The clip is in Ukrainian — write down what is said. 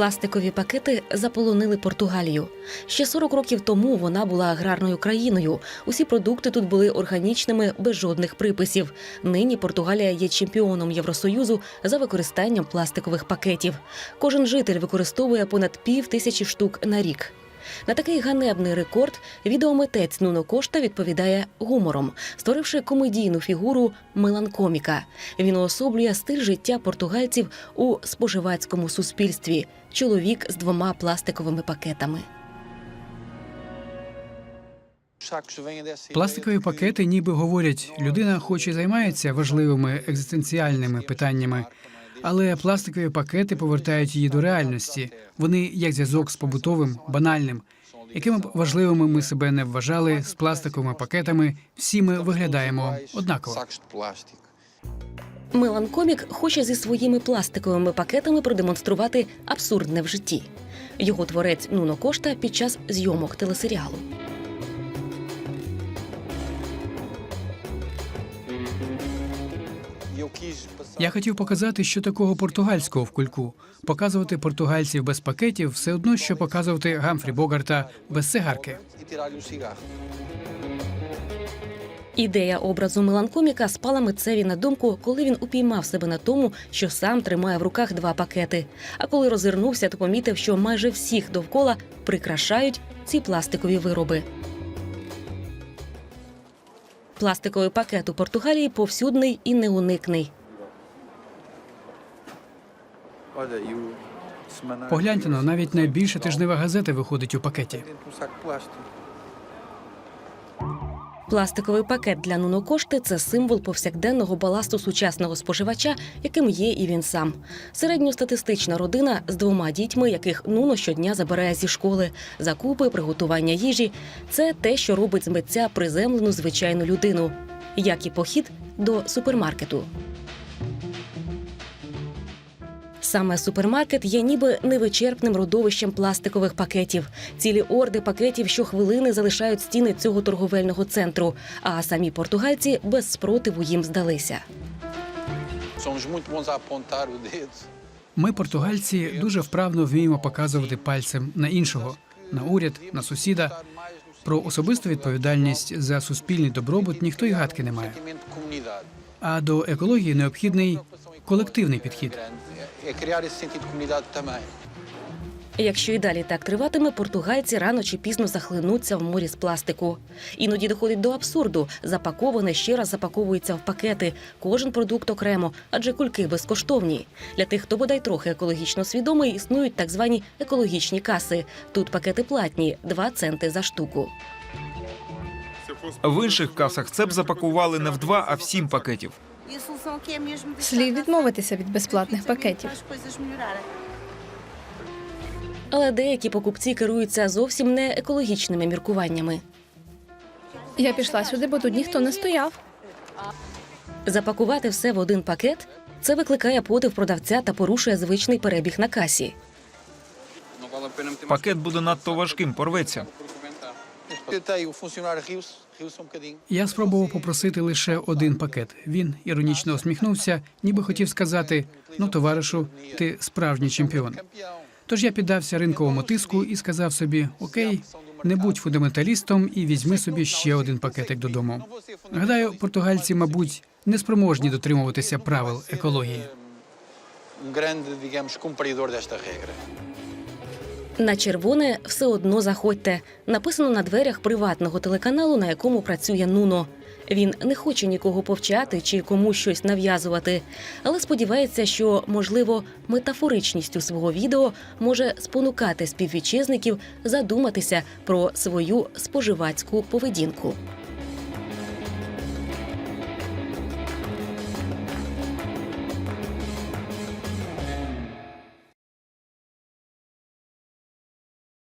Пластикові пакети заполонили Португалію. Ще 40 років тому вона була аграрною країною. Усі продукти тут були органічними, без жодних приписів. Нині Португалія є чемпіоном Євросоюзу за використанням пластикових пакетів. Кожен житель використовує понад пів тисячі штук на рік. На такий ганебний рекорд відеомитець Нуно Кошта відповідає гумором, створивши комедійну фігуру меланкоміка. Він уособлює стиль життя португальців у споживацькому суспільстві. Чоловік з двома пластиковими пакетами. Пластикові пакети ніби говорять, людина хоч і займається важливими екзистенціальними питаннями, але пластикові пакети повертають її до реальності. Вони як зв'язок з побутовим, банальним. Якими б важливими ми себе не вважали з пластиковими пакетами, всі ми виглядаємо однаково. Меланкомік хоче зі своїми пластиковими пакетами продемонструвати абсурдне в житті. Його творець Нуно Кошта під час зйомок телесеріалу. Я хотів показати, що такого португальського в кульку. Показувати португальців без пакетів все одно, що показувати Гамфрі Богарта без цигарки. Ідея образу меланкоміка спала митцеві на думку, коли він упіймав себе на тому, що сам тримає в руках два пакети. А коли розвернувся, то помітив, що майже всіх довкола прикрашають ці пластикові вироби. Пластиковий пакет у Португалії повсюдний і неуникний. Погляньте но, навіть найбільша тижнева газета виходить у пакеті. Пластиковий пакет для Нунокошти – це символ повсякденного баласту сучасного споживача, яким є і він сам. Середньостатистична родина з двома дітьми, яких Нуно щодня забирає зі школи, закупи, приготування їжі це те, що робить з митця приземлену звичайну людину, як і похід до супермаркету. Саме супермаркет є ніби невичерпним родовищем пластикових пакетів. Цілі орди пакетів щохвилини залишають стіни цього торговельного центру. А самі португальці без спротиву їм здалися. Ми, португальці, дуже вправно вміємо показувати пальцем на іншого, на уряд, на сусіда. Про особисту відповідальність за суспільний добробут ніхто й гадки не має. А до екології необхідний колективний підхід. Якщо і далі так триватиме, португальці рано чи пізно захлинуться в морі з пластику. Іноді доходить до абсурду. Запаковане ще раз запаковується в пакети. Кожен продукт окремо, адже кульки безкоштовні. Для тих, хто бодай трохи екологічно свідомий, існують так звані екологічні каси. Тут пакети платні 2 центи за штуку. В інших касах це б запакували не в два, а в сім пакетів. Слід відмовитися від безплатних пакетів. Але деякі покупці керуються зовсім не екологічними міркуваннями. Я пішла сюди, бо тут ніхто не стояв. Запакувати все в один пакет це викликає подив продавця та порушує звичний перебіг на касі. Пакет буде надто важким, порветься. Tentei, o funcionário riu-se, riu-se um bocadinho. Я спробував попросити лише один пакет. Він іронічно усміхнувся, ніби хотів сказати: ну, товаришу, ти справжній чемпіон. Тож я піддався ринковому тиску і сказав собі: Окей, не будь фундаменталістом і візьми собі ще один пакетик додому. Гадаю, португальці, мабуть, не спроможні дотримуватися правил екології. Um grande, digamos, cumpridor desta regra. На червоне все одно заходьте. Написано на дверях приватного телеканалу, на якому працює Нуно. Він не хоче нікого повчати чи комусь щось нав'язувати, але сподівається, що можливо метафоричністю свого відео може спонукати співвітчизників задуматися про свою споживацьку поведінку.